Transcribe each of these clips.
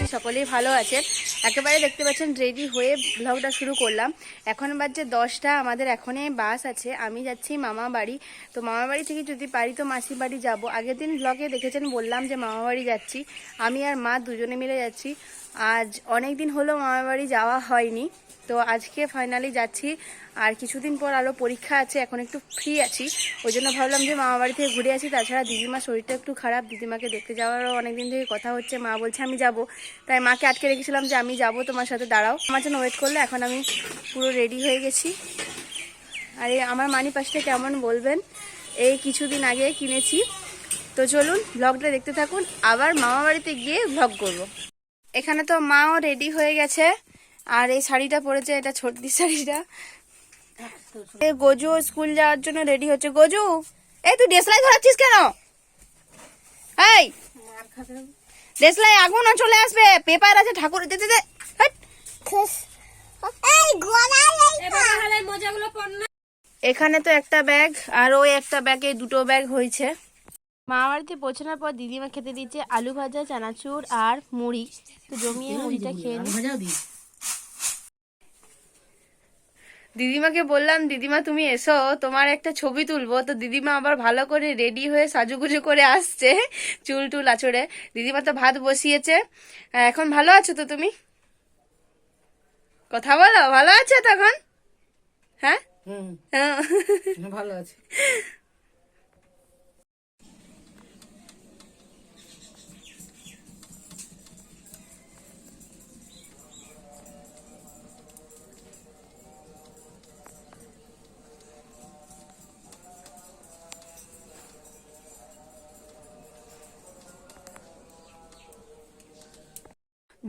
করছি সকলেই ভালো আছে। একেবারে দেখতে পাচ্ছেন রেডি হয়ে ব্লগটা শুরু করলাম। এখন বাজছে দশটা, আমাদের এখনই বাস আছে। আমি যাচ্ছি মামা বাড়ি। তো মামা বাড়ি থেকে যদি পারি তো মাসি বাড়ি যাব। আগের দিন ব্লগে দেখেছেন, বললাম যে মামা বাড়ি যাচ্ছি। আমি আর মা দুজনে মিলে যাচ্ছি। আজ অনেক দিন হলো মামা বাড়ি যাওয়া হয়নি, তো আজকে ফাইনালি যাচ্ছি। আর কিছুদিন পর আরও পরীক্ষা আছে, এখন একটু ফ্রি আছি। ওই জন্য ভাবলাম যে মামা বাড়ি থেকে ঘুরে আসি, তাছাড়া দিদিমার শরীরটা একটু খারাপ। দিদিমাকে দেখতে যাওয়ারও অনেক দিন থেকে কথা হচ্ছে, মা বলছে আমি যাব। তাই মাকে আটকে রেখেছিলাম যে আমি যাব তোমার সাথে, দাঁড়াও। আমার জন্য ওয়েট করলে, এখন আমি পুরো রেডি হয়ে গেছি। আর, আমার মানি পাশটা কেমন বলবেন? এই কিছুদিন আগে কিনেছি। তো চলুন ব্লগটা দেখতে থাকুন। আবার মামা বাড়িতে গিয়ে ব্লগ করব। এখানে তো মাও রেডি হয়ে গেছে। আর এই শাড়িটা পরেছে এটা ছোটদি শাড়িটা। এ গজু স্কুল যাওয়ার জন্য রেডি হচ্ছে। গজু এই তুই ডেসলাই ধরাচ্ছিস কেন? এই দেশলাই আগুন না চলে আসবে। পেপার আছে ঠাকুর দে দে দে। এখানে তো একটা ব্যাগ আর ওই একটা ব্যাগে দুটো ব্যাগ হয়েছে। মা বাড়িতে পৌঁছানোর পর দিদিমা খেতে দিচ্ছে আলু ভাজা চানাচুর আর মুড়ি। তো জমিয়ে মুড়িটা খেয়ে নিই দিদিমাকে বললাম দিদিমা তুমি এসো তোমার একটা ছবি তুলবো। তো দিদিমা আবার ভালো করে রেডি হয়ে সাজুগুজু করে আসছে চুল টুল আছড়ে দিদিমা তো ভাত বসিয়েছে। আহ, এখন ভালো আছো তো তুমি? কথা বলো ভালো আছো তখন? হ্যাঁ? হ্যাঁ। ভালো আছে।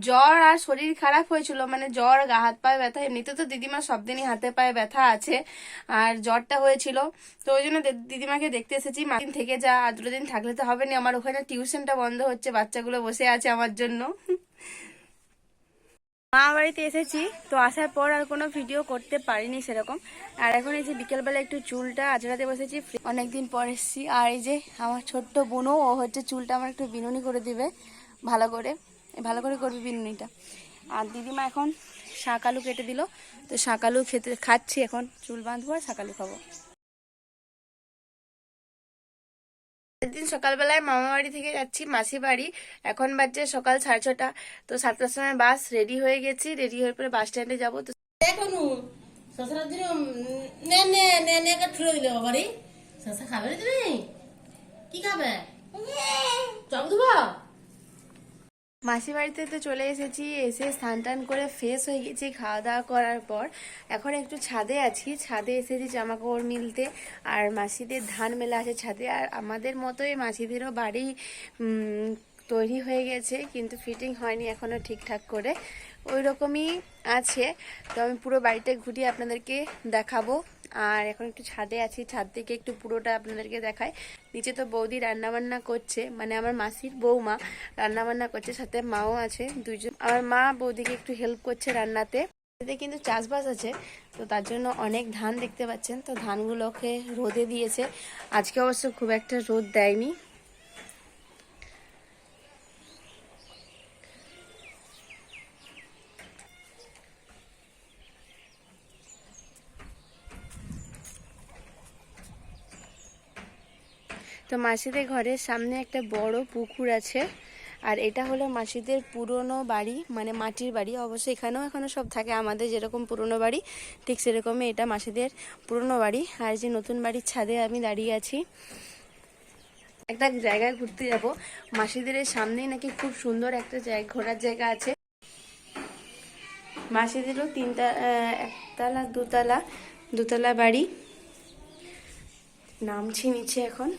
জ্বর আর শরীর খারাপ হয়েছিল মানে জ্বর, গা হাত পায়ে ব্যথা, এমনিতে তো দিদিমা সব দিনই হাতে পায়ে ব্যথা আছে, আর জ্বরটা হয়েছিল। তো ওই জন্য দিদিমাকে দেখতে এসেছি মাদিন থেকে যা আর দুটো দিন থাকলে তো হবে না আমার ওখানে টিউশনটা বন্ধ হচ্ছে, বাচ্চাগুলো বসে আছে আমার জন্য। মা বাড়িতে এসেছি, তো আসার পর আর কোনো ভিডিও করতে পারিনি সেরকম। আর এখন এই যে বিকেলবেলা একটু চুলটা আজরাতে বসেছি অনেকদিন পর এসেছি। আর এই যে আমার ছোট্ট বোনও, ও হচ্ছে চুলটা আমার একটু বিনুনি করে দিবে, ভালো করে। ভালো করে করবি বিনুনিটা। আর দিদিমা এখন শাকালু কেটে দিল। তো শাকালু খেতে খাচ্ছি এখন চুল বাঁধবো আর শাকালু খাব। দিন সকালবেলায় মামা বাড়ি থেকে যাচ্ছি মাসি বাড়ি। এখন বাজছে সকাল সাড়ে ছটা। তো সাতটার সময় বাস রেডি হয়ে গেছি। রেডি হয়ে পরে বাস স্ট্যান্ডে যাব। তো দেখুন শ্বশুরের দিন নে নে নে নে কে খাবে না কি খাবে? চপ দেবো? মাসি বাড়িতে তো চলে এসেছি, এসে স্নান টান করে ফ্রেশ হয়ে গেছি খাওয়া দাওয়া করার পর। এখন একটু ছাদে আছি, ছাদে এসেছি জামা কাপড় মিলতে, আর মাসিদের ধান মেলা আছে ছাদে, আর আমাদের মতোই মাসিদেরও বাড়ি তৈরি হয়ে গেছে, কিন্তু ফিটিং হয়নি এখনও ঠিকঠাক করে। ওই রকমই আছে, তো আমি পুরো বাড়িটা ঘুরিয়ে আপনাদেরকে দেখাবো। আর এখন একটু ছাদে আছি, ছাদ থেকে একটু পুরোটা আপনাদেরকে দেখায় নিচে তো বৌদি রান্নাবান্না করছে মানে আমার মাসির বৌমা রান্নাবান্না করছে, সাথে মাও আছে দুজন আমার মা বৌদিকে একটু হেল্প করছে রান্নাতে। এতে কিন্তু চাষবাস আছে, তো তার জন্য অনেক ধান দেখতে পাচ্ছেন। তো ধানগুলোকে রোদে দিয়েছে। আজকে অবশ্য খুব একটা রোদ দেয়নি। তো মাসিদের ঘরের সামনে একটা বড় পুকুর আছে। আর এটা হলো মাসিদের পুরনো বাড়ি মানে মাটির বাড়ি। অবশ্য এখানেও এখনও সব থাকে, আমাদের যেরকম পুরনো বাড়ি, ঠিক সেরকমই এটা মাসিদের পুরনো বাড়ি। আর যে নতুন বাড়ির ছাদে আমি দাঁড়িয়ে আছি। একটা জায়গায় ঘুরতে যাব। মাসিদের সামনেই নাকি খুব সুন্দর একটা জায়গা, ঘোরার জায়গা আছে। মাসিদেরও তিনটা একতলা, দুতলা দুতলা বাড়ি। নামছি নিচে এখন।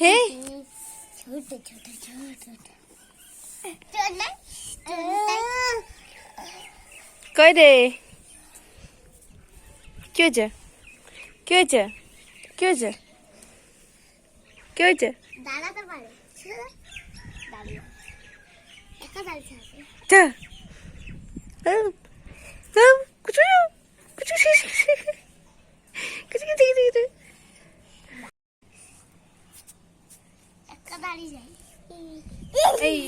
হে? ছোট ছোট ছোট কই রে? কি হয়েছে? কি হয়েছে? কি হয়েছে? কি হয়েছে? দাঁড়াতে পারে দাঁড়িয়ে একা দাঁড়িয়ে আছে চা একটা দাঁড়িয়ে যায় এই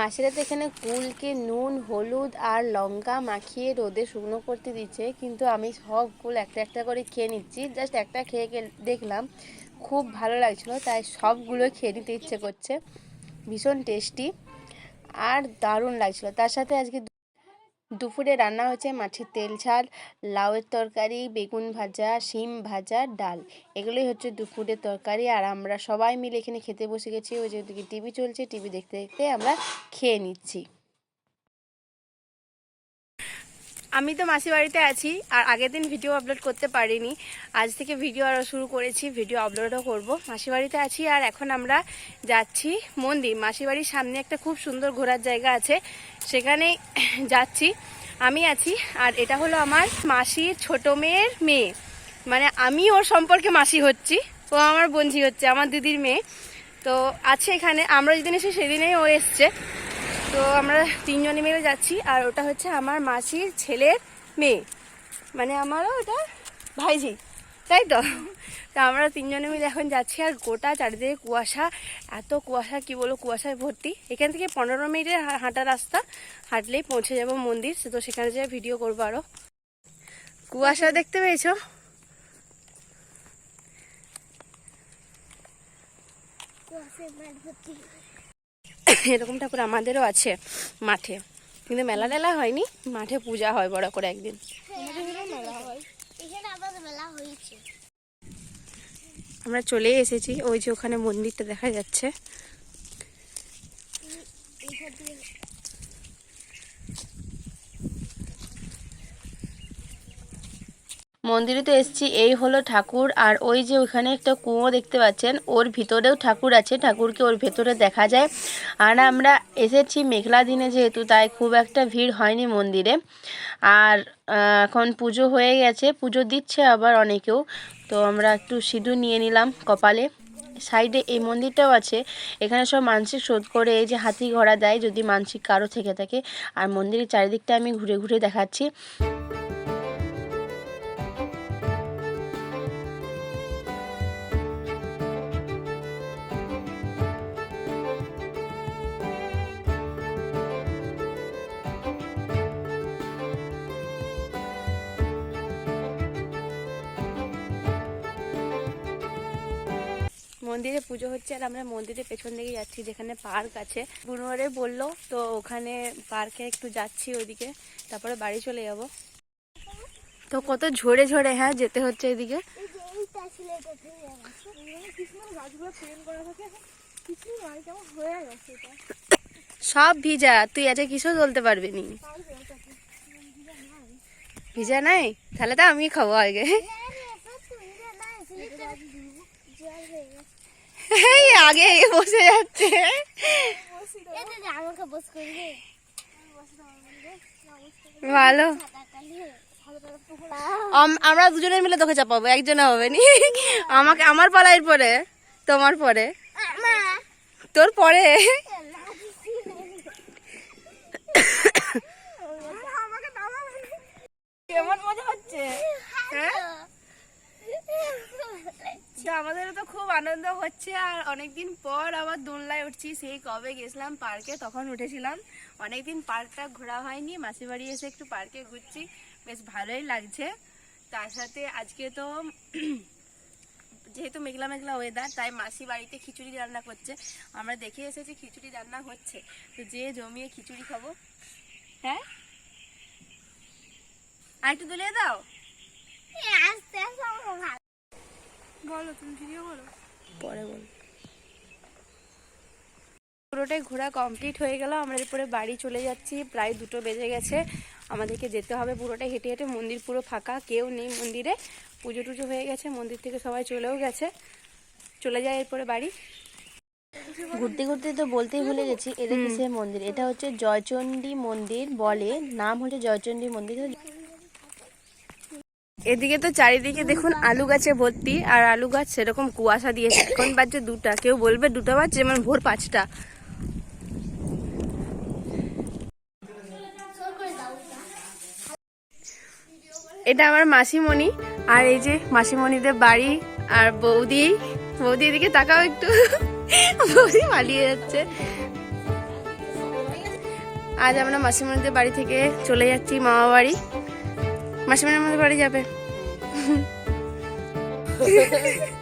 মাসিরা তো এখানে কুলকে নুন, হলুদ আর লঙ্কা মাখিয়ে রোদে শুকনো করতে দিচ্ছে। কিন্তু আমি সব কুল একটা একটা করে খেয়ে নিচ্ছি। জাস্ট একটা খেয়ে দেখলাম খুব ভালো লাগছিল, তাই সবগুলো খেয়ে নিতে ইচ্ছে করছে। ভীষণ টেস্টি আর দারুণ লাগছিল। তার সাথে আজকে দুপুরে রান্না হচ্ছে মাছের তেল ঝাল, লাউয়ের তরকারি, বেগুন ভাজা, শিম ভাজা, ডাল। এগুলোই হচ্ছে দুপুরের তরকারি আর আমরা সবাই মিলে এখানে খেতে বসে গেছি। ওই যে টিভি চলছে, টিভি দেখতে দেখতে আমরা খেয়ে নিচ্ছি। আমি তো মাসি বাড়িতে আছি, আর আগের দিন ভিডিও আপলোড করতে পারিনি। আজ থেকে ভিডিও আরও শুরু করেছি ভিডিও আপলোডও করব। মাসি বাড়িতে আছি, আর এখন আমরা যাচ্ছি মন্দির। মাসি বাড়ির সামনে একটা খুব সুন্দর ঘোরার জায়গা আছে, সেখানে যাচ্ছি। আমি আছি, আর এটা হলো আমার মাসির ছোট মেয়ের মেয়ে। মানে আমি ওর সম্পর্কে মাসি হচ্ছি, ও আমার বঞ্জি হচ্ছে, আমার দিদির মেয়ে। তো আছে এখানে, আমরা যেদিন এসে সেদিনেই ও এসছে। তো আমরা তিনজনে মিলে যাচ্ছি, আর ওটা হচ্ছে আমার মাসির ছেলের মেয়ে। মানে আমারও ওটা ভাইজি, তাই তো? তো আমরা তিনজনে মিলে এখন যাচ্ছি, আর গোটা চারিদিকে কুয়াশা, এত কুয়াশা, কি বলব, কুয়াশায় ভর্তি। এখান থেকে পনেরো মিনিটের হাঁটা রাস্তা, হাঁটলেই পৌঁছে যাব মন্দির সে তো সেখানে যেয়ে ভিডিও করব আরও কুয়াশা দেখতে পেয়েছ? ভর্তি। এরকম ঠাকুর আমাদেরও আছে মাঠে। কিন্তু মেলা টেলা হয়নি, মাঠে পূজা হয় বড় করে একদিন। আমরা চলে এসেছি, ওই যে ওখানে মন্দিরটা দেখা যাচ্ছে। মন্দিরে তো এসেছি, এই হলো ঠাকুর। আর ওই যে ওখানে একটা কুয়ো দেখতে পাচ্ছেন, ওর ভিতরেও ঠাকুর আছে, ঠাকুরকে ওর ভেতরে দেখা যায়। আর আমরা এসেছি মেঘলা দিনে যেহেতু, তাই খুব একটা ভিড় হয়নি মন্দিরে। আর এখন পুজো হয়ে গেছে, পুজো দিচ্ছে আবার অনেকেও। তো আমরা একটু সিঁদুর নিয়ে নিলাম কপালে। সাইডে এই মন্দিরটাও আছে, এখানে সব মানসিক শোধ করে এই যে হাতি ঘোড়া দেয়, যদি মানসিক কারও থেকে থাকে। আর মন্দিরের চারিদিকটা আমি ঘুরে ঘুরে দেখাচ্ছি। মন্দিরে পুজো হচ্ছে আর আমরা মন্দিরের পেছন দিকে যাচ্ছি যেখানে পার্ক আছে। বুনোয়ারে বলল তো ওখানে পার্কে একটু যাচ্ছি ওইদিকে তারপরে বাড়ি চলে যাব। তো কত ঝরে ঝরে হ্যাঁ যেতে হচ্ছে এদিকে। কিছু কিছু সব ভিজা তুই আজকে কিসও চলতে পারবি নি? ভিজা নাই? তাহলে তো আমি খাব আগে। এই আগে বসে যাচ্ছে। ভালো। আম- আমরা দুজনে মিলে তোকে চাপাবো, একজনে হবে নি? আমাকে আমার পালাইয়ের পরে, তোমার পরে। তোর পরে। কেমন মজা হচ্ছে? হ্যাঁ? আমাদেরও তো খুব আনন্দ হচ্ছে আর অনেকদিন পর আবার দোলনায় উঠছি। সেই কবে গেছিলাম পার্কে, তখন উঠেছিলাম। অনেকদিন পার্কটা ঘোরা হয়নি মাসি বাড়ি এসে একটু পার্কে ঘুরছি। বেশ ভালোই লাগছে। তার সাথে আজকে তো যেহেতু মেঘলা মেঘলা ওয়েদার তাই মাসি বাড়িতে খিচুড়ি রান্না করছে। আমরা দেখে এসেছি খিচুড়ি রান্না হচ্ছে। তো যে জমিয়ে খিচুড়ি খাব। হ্যাঁ? আর একটু দুলিয়ে দাও আস্তে আস্তে আমার ভালো বলো তুমি ভিডিও বলো। পরে বল। পুরোটাই ঘোরা কমপ্লিট হয়ে গেল আমরা এরপরে বাড়ি চলে যাচ্ছি প্রায় দুটো বেজে গেছে। আমাদেরকে যেতে হবে পুরোটাই হেঁটে হেঁটে মন্দির পুরো ফাঁকা কেউ নেই মন্দিরে। পুজো টুজো হয়ে গেছে মন্দির থেকে সবাই চলেও গেছে। চলে যায় এরপরে বাড়ি। ঘুরতে ঘুরতে তো বলতেই ভুলে গেছি এটা কিসের মন্দির? এটা হচ্ছে জয়চণ্ডী মন্দির বলে নাম হচ্ছে জয়চণ্ডী মন্দির। এদিকে তো চারিদিকে দেখুন আলু গাছে ভর্তি, আর আলু গাছ সেরকম কুয়াশা দিয়েছে এখন বাজছে দুটা। কেউ বলবে দুটা বাজছে, যেমন ভোর পাঁচটা। এটা আমার মাসিমণি, আর এই যে মাসিমণিদের বাড়ি আর বৌদি। বৌদি এদিকে তাকাও একটু। বৌদি পালিয়ে যাচ্ছে। আজ আমরা মাসিমণিদের বাড়ি থেকে চলে যাচ্ছি মামা বাড়ি মাসিমণির আমাদের বাড়ি যাবে।